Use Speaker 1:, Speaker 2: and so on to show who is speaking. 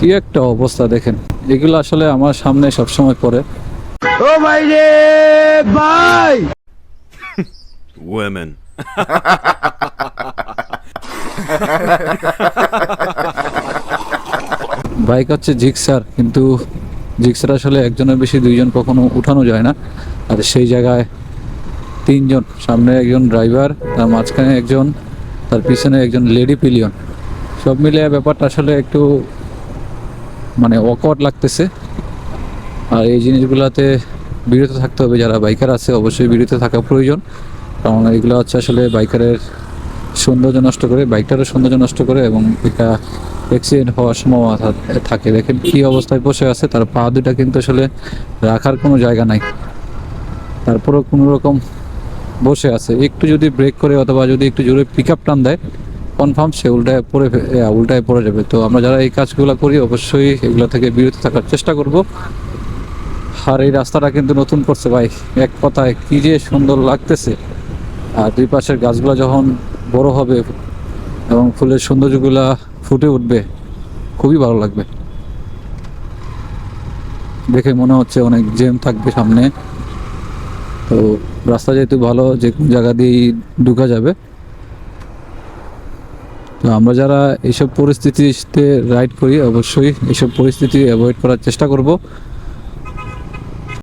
Speaker 1: কি একটা অবস্থা দেখেন। এগুলো আসলে আমার সামনে সবসময় পড়ে।
Speaker 2: ও ভাই রে ভাই!
Speaker 3: Women.
Speaker 1: বাইক হচ্ছে জিক্সার কিন্তু জিক্সার আসলে একজনের বেশি দুইজন কখনো উঠানো যায় না। আর সেই জায়গায় তিনজন সামনে একজন ড্রাইভার তার মাঝখানে একজন তার পিছনে একজন লেডি পিলিয়ন। সব মিলিয়ে ব্যাপারটা আসলে একটু মানে অকওয়ার্ড লাগতেছে। আর এই জিনিসগুলোতে বিরত থাকতে হবে, যারা বাইকার আছে অবশ্যই বিরত থাকা প্রয়োজন। কারণ এগুলো হচ্ছে আসলে বাইকারের সৌন্দর্য নষ্ট করে বাইকটারও সৌন্দর্য নষ্ট করে এবং এটা অ্যাক্সিডেন্ট হওয়ার সম্ভাবনা থাকে। দেখেন কি অবস্থায় বসে আছে, তার পা দুটা কিন্তু আসলে রাখার কোনো জায়গা নাই। তারপরেও কোনো রকম বসে আছে। একটু যদি ব্রেক করে অথবা যদি একটু জোরে পিক আপ টান দেয় কনফার্ম সে উল্টায় পড়ে উল্টায় পড়ে যাবে। তো আমরা যারা এই কাজগুলো করি, অবশ্যই এগুলো থেকে বিরত থাকার চেষ্টা করব। আর এই রাস্তাটা কিন্তু নতুন করছে ভাই। এক কথায় কি যে সুন্দর লাগতেছে। আর দুই পাশের গাছগুলো যখন বড় হবে এবং ফুলের সৌন্দর্যগুলা ফুটে উঠবে, খুবই ভালো লাগবে। দেখে মনে হচ্ছে অনেক জ্যাম থাকবে সামনে। তো রাস্তা যেহেতু ভালো, যে জায়গা দিয়েই ঢুকা যাবে। তো আমরা যারা এইসব পরিস্থিতিতে রাইড করি অবশ্যই এইসব পরিস্থিতি অ্যাভয়েড করার চেষ্টা করব।